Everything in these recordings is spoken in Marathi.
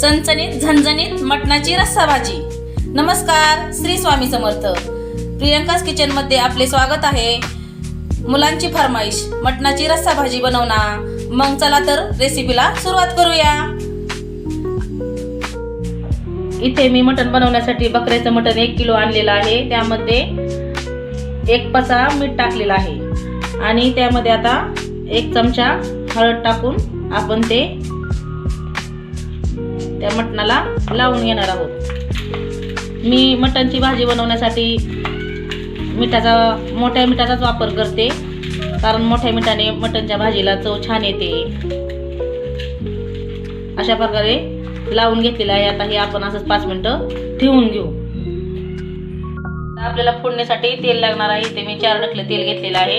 चणचणीत झणझणीत मटणाची रस्सा भाजी नमस्कार श्री स्वामी समर्थ. प्रियंकाच किचनमध्ये आपले स्वागत आहे. मुलांची फरमाईश मटणाची रस्सा भाजी बनवणार मग चला तर रेसिपीला सुरुवात करूया. इथे मी मटण बनवण्यासाठी बकऱ्याचं मटण एक किलो आणलेलं आहे. त्यामध्ये एक पसा मीठ टाकलेलं आहे. आणि त्यामध्ये आता एक चमचा हळद टाकून आपण ते त्या मटणाला लावून घेणार आहोत. मी मटणची भाजी बनवण्यासाठी मिठाचा मोठ्या मिठाचाच वापर करते कारण मोठ्या मिठाने मटणच्या भाजीला चव छान येते. अशा प्रकारे लावून घेतलेलं आहे. आता हे आपण असंच पाच मिनटं ठेवून घेऊ. आपल्याला फोडण्यासाठी तेल लागणार आहे. इथे मी चार डकले तेल घेतलेलं आहे.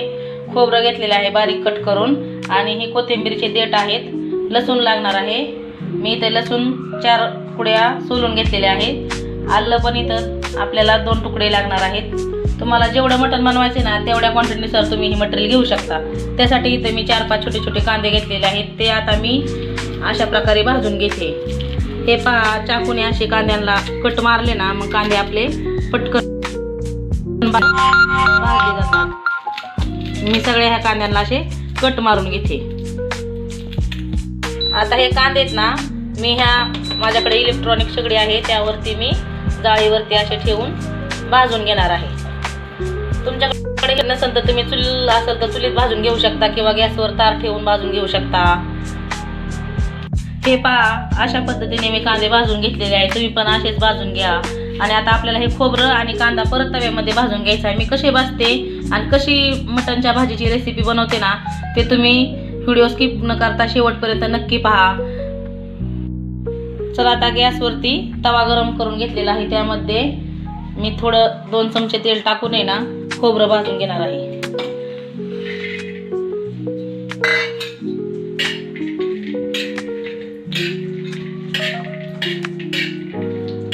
खोबरं घेतलेलं आहे बारीक कट करून. आणि हे कोथिंबीरचे देठ आहेत. लसूण लागणार आहे. मी इथे लसूण चार पुड्या सोलून घेतलेल्या आहेत. आलं पण इथं आपल्याला दोन तुकडे लागणार आहेत. तुम्हाला जेवढं मटण बनवायचे ना तेवढ्या क्वांटिटीनुसार तुम्ही हे मटेरियल घेऊ शकता. त्यासाठी इथे मी चार पाच छोटे छोटे कांदे घेतलेले आहेत. ते आता मी अशा प्रकारे भाजून घेते. हे पहा चाकूने असे कांद्यांना कट मारले ना मग कांदे आपले पटकन भाजले जातात. मी सगळ्या ह्या कांद्यांना असे कट मारून घेते. आता हे कांदे आहेत ना मी ह्या माझ्याकडे इलेक्ट्रॉनिक सगळी आहे त्यावरती मी जाळीवरती असे ठेवून भाजून घेणार आहे. तुमच्याकडे नसेल तर तुम्ही चुल असेल तर चुलीत भाजून घेऊ शकता किंवा गॅसवर तार ठेवून भाजून घेऊ शकता. हे पहा अशा पद्धतीने मी कांदे भाजून घेतलेले आहे तुम्ही पण असेच भाजून घ्या. आणि आता आपल्याला हे खोबरं आणि कांदा परत तव्यामध्ये भाजून घ्यायचा आहे. मी कसे भाजते आणि कशी मटणच्या भाजीची रेसिपी बनवते ना ते तुम्ही व्हिडिओ स्किप न करता शेवटपर्यंत नक्की पहा. चला आता गॅसवरती तवा गरम करून घेतलेला आहे. त्यामध्ये मी थोडं दोन चमचे तेल टाकून आहे ना खोबरं भाजून घेणार आहे.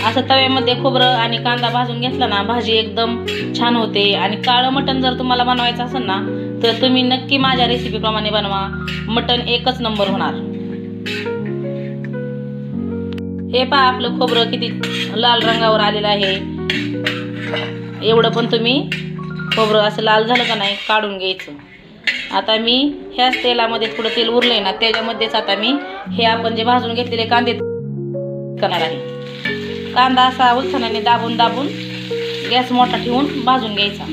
असं तव्यामध्ये खोबरं आणि कांदा भाजून घेतला ना भाजी एकदम छान होते. आणि काळं मटण जर तुम्हाला बनवायचं असेल ना तर तुम्ही नक्की माझ्या रेसिपीप्रमाणे बनवा. मटण एकच नंबर होणार. हे पहा आपलं खोबरं किती लाल रंगावर आलेलं आहे. एवढं पण तुम्ही खोबरं असं लाल झालं का नाही काढून घ्यायचं. आता मी ह्याच तेलामध्ये थोडं तेल उरलंय ना त्याच्यामध्येच आता मी हे आपण जे भाजून घेतलेले कांदे करणार आहे. कांदा असा उलथाण्याने दाबून दाबून गॅस मोठा ठेवून भाजून घ्यायचा.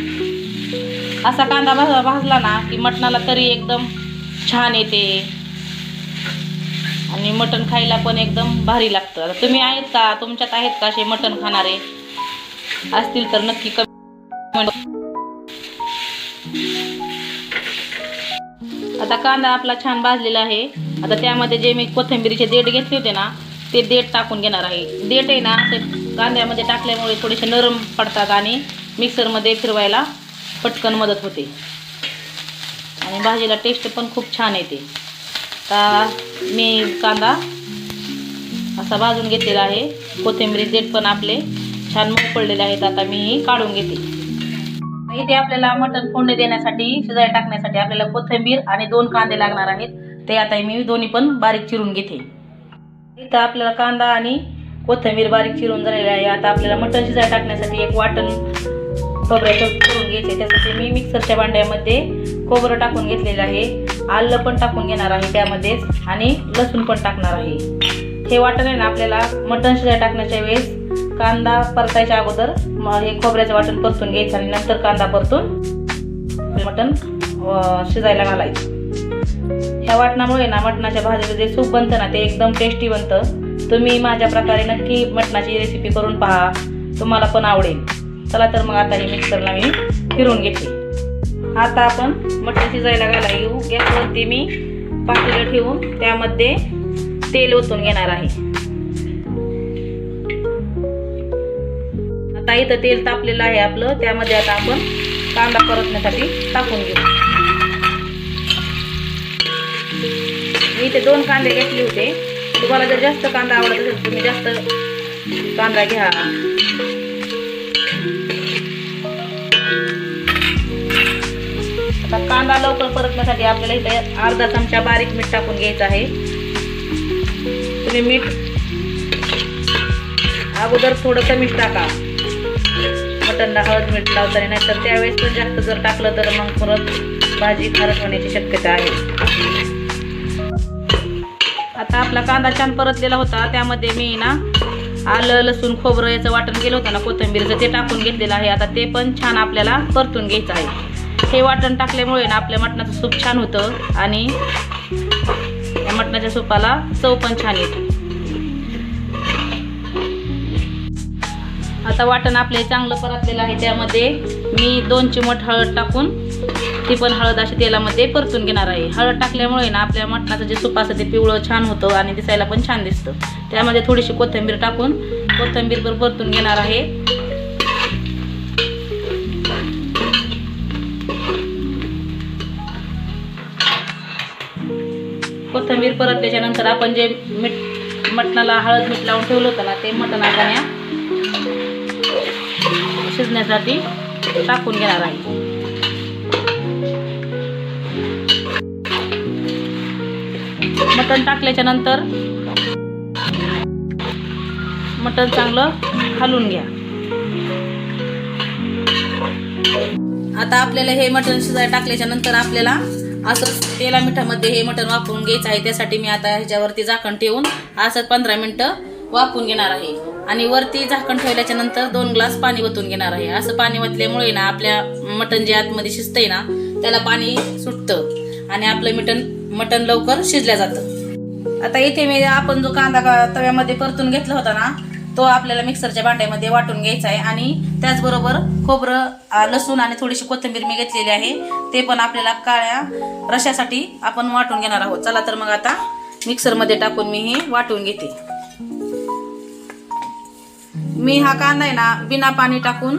असा कांदा भाजला ना की मटणाला तरी एकदम छान येते. आणि मटण खायला पण एकदम भारी लागतं. आता तुम्ही आहेत का? तुमच्यात आहेत का असे मटण खाणारे? असतील तर नक्की कमी आता कांदा आपला छान भाजलेला आहे. आता त्यामध्ये जे मी कोथिंबीरीचे देठ घेतले होते ना ते देठ टाकून घेणार आहे. देठ आहे ना ते कांद्यामध्ये टाकल्यामुळे थोडेसे नरम पडतात आणि मिक्सरमध्ये फिरवायला पटकन मदत होते. आणि भाजीला टेस्ट पण खूप छान येते. आता मी कांदा असा भाजून घेतलेला आहे. कोथिंबीर देठ पण आपले छान मऊ पडलेले आहेत. आता मी काढून घेते. इथे आपल्याला मटण फोडणी देण्यासाठी शिजाय टाकण्यासाठी आपल्याला कोथिंबीर आणि दोन कांदे लागणार आहेत. ते आता मी दोन्ही पण बारीक चिरून घेते. इथं आपल्याला कांदा आणि कोथिंबीर बारीक चिरून झालेले आहे. आता आपल्याला मटण शिजाय टाकण्यासाठी एक वाटण खोबऱ्याचं करून घ्यायचे त्यासाठी मी मिक्सरच्या भांड्यामध्ये खोबरं टाकून घेतलेलं आहे. आलं पण टाकून घेणार आहे त्यामध्येच आणि लसूण पण टाकणार आहे. हे वाटण आहे ना आपल्याला मटण शिजाय टाकण्याच्या वेळेस कांदा परतायच्या अगोदर म- हे खोबऱ्याचं वाटण परतून घ्यायचं आणि नंतर कांदा परतून मटण शिजायला घालायचं. ह्या वाटणामुळे ना मटणाच्या भाजीचं जे सूप बनतं ना ते एकदम टेस्टी बनतं. तुम्ही माझ्या प्रकारे नक्की मटणाची रेसिपी करून पहा. तुम्हाला पण आवडेल. चला तर मग आता हे मिक्सरला मी फिरून घेते. आता आपण मटण शिजायला घाला येऊ. गॅसवरती मी पातेलं ठेवून त्यामध्ये तेल ओतून घेणार आहे. आता इथं तेल तापलेलं आहे आपलं. त्यामध्ये आता आपण कांदा परतण्यासाठी टाकून घेऊ. मी इथे दोन कांदे घेतले होते. तुम्हाला जर जास्त कांदा आवडत असेल तुम्ही जास्त कांदा घ्या. कांदा लवकर परतण्यासाठी आपल्याला इथे अर्धा चमचा बारीक मीठ टाकून घ्यायचं आहे. तुम्ही मीठ अगोदर थोडं कमीच टाका. मटनला हळद मीठ लावताना नाही तर त्यावेळेस पण जास्त जर टाकलं तर मग परत भाजी खारट होण्याची शक्यता आहे. आता आपला कांदा छान परतलेला होता. त्यामध्ये मी ना आलं लसूण खोबरं याचं वाटण केलं होतं ना कोथिंबीरचं ते टाकून घेतलेलं आहे. आता ते पण छान आपल्याला परतून घ्यायचं आहे. हे वाटण टाकल्यामुळे ना आपल्या मटणाचं सूप छान होतं आणि या मटणाच्या सूपाला चव पण छान येते. आता वाटण आपले चांगलं परतलेलं आहे त्यामध्ये मी दोन चिमट हळद टाकून ती पण हळद अशी तेलामध्ये परतून घेणार आहे. हळद टाकल्यामुळे ना आपल्या मटणाचं जे सूप असतं ते पिवळं छान होतं आणि दिसायला पण छान दिसतं. त्यामध्ये थोडीशी कोथिंबीर टाकून कोथिंबीर पण परतून घेणार आहे. कोथिंबीर परत त्याच्यानंतर आपण जे मीठ मटणाला हळद मीठ लावून ठेवलं होतं ना ते मटण आपण या शिजण्यासाठी टाकून घेणार आहे. मटण टाकल्याच्या नंतर मटण चांगलं हलवून घ्या. आता आपल्याला हे मटण शिजायला टाकल्याच्या नंतर आपल्याला असं तेला मिठामध्ये हे मटण वापरून घ्यायचं आहे. त्यासाठी मी आता ह्याच्यावरती झाकण ठेवून असं पंधरा मिनटं वाफून घेणार आहे. आणि वरती झाकण ठेवल्याच्या नंतर दोन ग्लास पाणी वतून घेणार आहे. असं पाणी वतल्यामुळे ना आपल्या मटण जे आतमध्ये शिजतंय ना त्याला पाणी सुटतं. आणि आपलं मटण मटण लवकर शिजल्या जातं. आता इथे मी आपण जो कांदा का- तव्यामध्ये परतून घेतला होता ना तो आपल्याला मिक्सरच्या भांड्यामध्ये वाटून घ्यायचा आहे. आणि त्याचबरोबर खोबरं लसूण आणि थोडीशी कोथिंबीर मी घेतलेली आहे. ते पण आपल्याला काळ्या रशासाठी आपण वाटून घेणार आहोत. चला तर मग आता मिक्सरमध्ये टाकून मी हे वाटून घेते. मी हा कांदा आहे ना बिना पाणी टाकून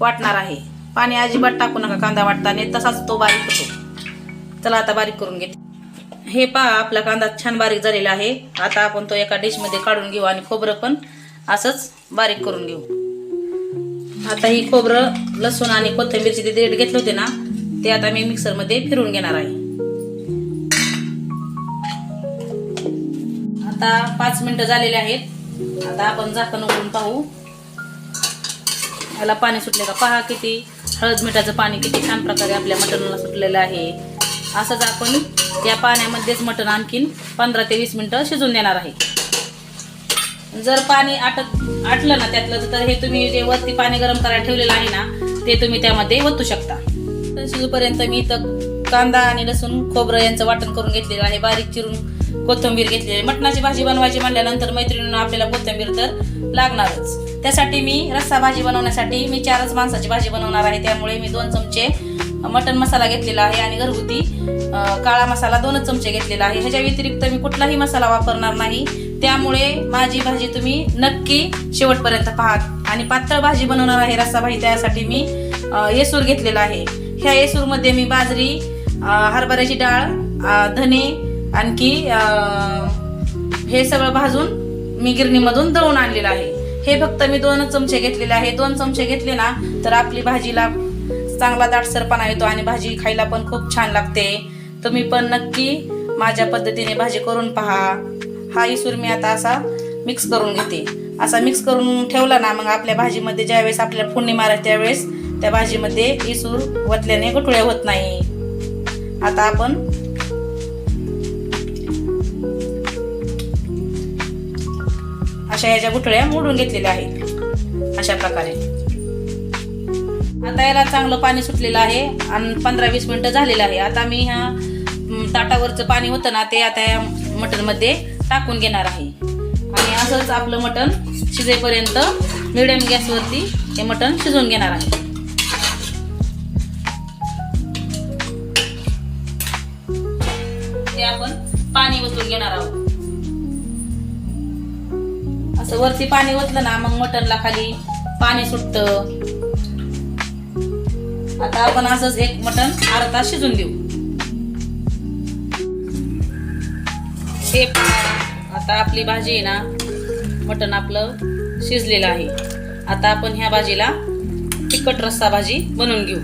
वाटणार आहे. पाणी अजिबात टाकू नका कांदा वाटताना. तसाच तो बारीक होतो. चला आता बारीक करून घेते. हे पहा आपला कांदा छान बारीक झालेला आहे. आता आपण तो एका डिशमध्ये काढून घेऊ आणि खोबरं पण असंच बारीक करून घेऊ. आता ही खोबरं लसूण आणि कोथिंबीरची ते देठ घेतले होते ना ते आता मी मिक्सरमध्ये फिरून घेणार आहे. आता पाच मिनटं झालेले आहेत. आता आपण झाकण उघडून पाहू. याला पाणी सुटले का पहा किती हळद मिठाचं पाणी किती छान प्रकारे आपल्या मटणाला सुटलेलं आहे. असंच आपण या पाण्यामध्येच मटण आणखीन पंधरा ते वीस मिनटं शिजून देणार आहे. जर पाणी आटत आटलं ना त्यातलं तर हे तुम्ही जे वरती पाणी गरम करायला ठेवलेलं आहे ना ते तुम्ही त्यामध्ये ओतू शकता. तर शिजूपर्यंत मी इथं कांदा आणि लसूण खोबरं यांचं वाटण करून घेतलेलं आहे. बारीक चिरून कोथिंबीर घेतलेली आहे. मटणाची भाजी बनवायची म्हणल्यानंतर मैत्रिणीनं आपल्याला कोथिंबीर तर लागणारच. त्यासाठी मी रस्सा भाजी बनवण्यासाठी मी चारच माणसाची भाजी बनवणार आहे. त्यामुळे मी दोन चमचे मटण मसाला घेतलेला आहे आणि घरगुती काळा मसाला दोनच चमचे घेतलेला आहे. ह्याच्या व्यतिरिक्त मी कुठलाही मसाला वापरणार नाही. त्यामुळे माझी भाजी तुम्ही नक्की शेवटपर्यंत पहा आणि पातळ भाजी बनवणार आहे रस्सा भाजी त्यासाठी मी येसूर घेतलेला आहे. ह्या येसूरमध्ये मी बाजरी हरभऱ्याची डाळ धने आणखी हे सगळं भाजून मी गिरणीमधून दळून आणलेलं आहे. हे फक्त मी दोनच चमचे घेतलेले आहे. दोन चमचे घेतले ना तर आपली भाजीला चांगला दाटसरपणा येतो आणि भाजी खायला पण खूप छान लागते. तुम्ही पण नक्की माझ्या पद्धतीने भाजी करून पहा. हा इसूर मी आता असा मिक्स करून घेते. असा मिक्स करून ठेवला ना मग आपल्या भाजीमध्ये ज्यावेळेस आपल्याला फोडणी मारा त्यावेळेस त्या भाजीमध्ये इसूर वतल्याने गुठळ्या होत नाही. आता आपण अशा ह्याच्या गुठळ्या मोडून घेतलेल्या आहेत. अशा प्रकारे. आता याला चांगलं पाणी सुटलेलं आहे आणि पंधरा वीस मिनिटं झालेलं आहे. आता मी ह्या ताटावरचं पाणी होतं ना ते आता या मटणमध्ये टाकून घेणार आहे. आणि असंच आपलं मटण शिजेपर्यंत मिडियम गॅसवरती हे मटण शिजवून घेणार आहे. ते आपण पाणी ओतून घेणार आहोत. असं वरती पाणी ओतलं ना मग मटणला खाली पाणी सुटतं. आता आपण असंच एक मटण अर्धा तास शिजून देऊ हे आता आपली भाजी आहे ना मटण आपलं शिजलेलं आहे. आता आपण ह्या भाजीला तिखट रस्सा भाजी बनवून घेऊ.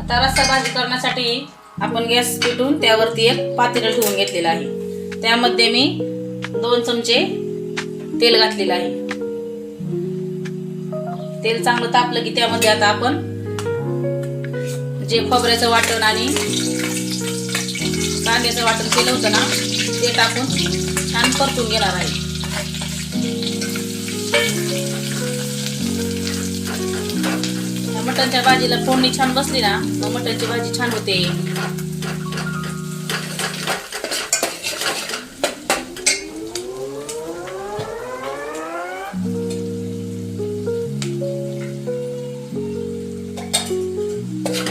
आता रस्सा भाजी करण्यासाठी आपण गॅस पेटून त्यावरती एक पातेलं ठेवून घेतलेलं आहे. त्यामध्ये मी दोन चमचे तेल घातलेलं आहे. तेल चांगलं तापलं की त्यामध्ये आता आपण जे खोबऱ्याचं वाटण आणि कांद्याचं वाटण केलं होतं ना ते टाकून छान परतून घेणार आहे. मटणच्या भाजीला फोडणी छान बसली ना मग मटणची भाजी छान होते.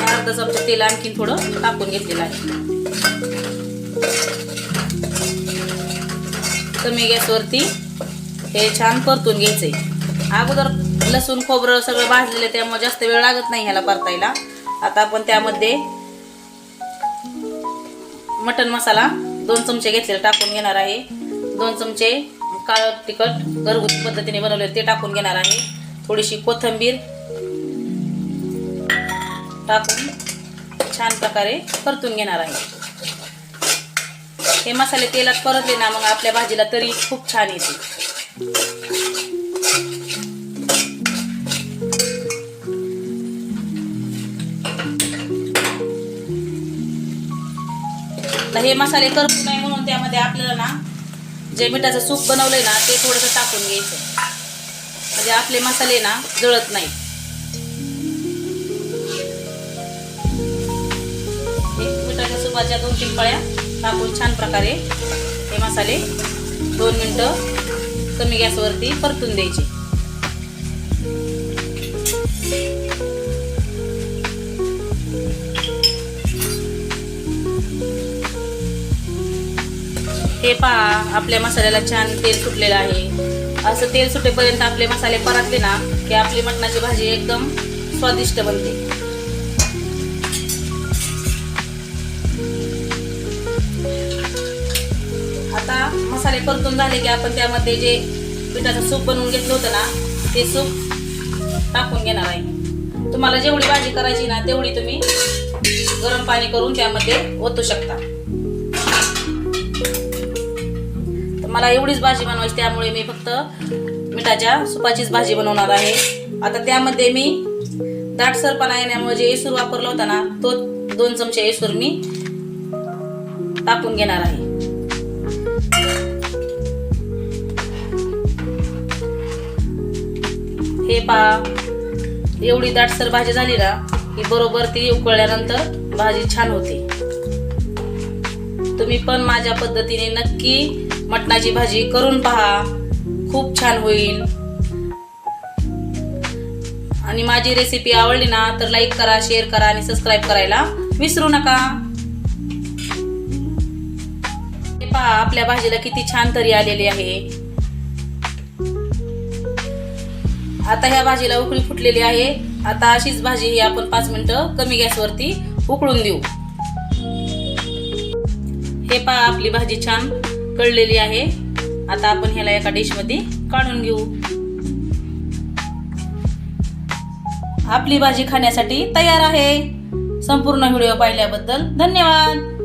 अर्धा चमचा तेल आणखीन थोडं टाकून घेतलेलं आहे. कमी गॅसवरती. हे छान परतून घ्यायचंय. अगोदर लसूण खोबरं सगळं भाजलेलं त्यामुळे जास्त वेळ लागत नाही ह्याला परतायला. आता आपण त्यामध्ये मटन मसाला दोन चमचे घेतलेला टाकून घेणार आहे. दोन चमचे काळं तिखट घरगुती पद्धतीने बनवले ते टाकून घेणार आहे. थोडीशी कोथिंबीर टाकून छान प्रकारे परतून घेणार आहे. हे मसाले तेलात परतले ना मग आपल्या भाजीला तरी खूप छान येते. तर हे मसाले करपू नाही म्हणून त्यामध्ये आपल्याला ना जे मिठाचं सूप बनवलंय ना ते थोडंसं टाकून घ्यायचं. म्हणजे आपले मसाले ना जळत नाही मिठाच्या सुपाच्या दोन तीन पळ्या. टाकून छान प्रकारे हे मसाले दोन मिनटं कमी गॅसवरती परतून द्यायचे. हे पहा आपल्या मसाल्याला छान तेल सुटलेलं आहे. असं तेल सुटेपर्यंत आपले मसाले परतले ना की आपली मटणाची भाजी एकदम स्वादिष्ट बनते. मसाले परतून झाले की आपण त्यामध्ये जे पिठाचं सूप बनवून घेतलं होतं ना ते सूप टाकून घेणार आहे. तुम्हाला जेवढी भाजी करायची ना तेवढी तुम्ही गरम पाणी करून त्यामध्ये ओतू शकता. तर मला एवढीच भाजी बनवायची त्यामुळे मी फक्त मिठाच्या सुपाचीच भाजी बनवणार आहे. आता त्यामध्ये मी दाटसरपणा येण्यामुळे जे येसूर वापरला होता ना तो दोन चमचे येसूर मी टाकून घेणार आहे. हे पहा एवढी दाटसर भाजी झाली ना की बरोबर ती उकळल्यानंतर भाजी छान होते. तुम्ही पण माझ्या पद्धतीने नक्की मटणाची भाजी करून पहा. खूप छान होईल. आणि माझी रेसिपी आवडली ना तर लाईक करा शेअर करा आणि सबस्क्राईब करायला विसरू नका. हे पहा आपल्या भाजीला किती छान तरी आलेली आहे. आता ह्या भाजीला उकळी फुटलेली आहे. आता अशीच भाजी ही आपण पाच मिनिटं कमी गॅसवरती उकळून देऊ. हे पहा आपली भाजी छान कळलेली आहे. आता आपण ह्याला एका डिशमध्ये काढून घेऊ. आपली भाजी खाण्यासाठी तयार आहे. संपूर्ण व्हिडिओ पाहिल्याबद्दल धन्यवाद.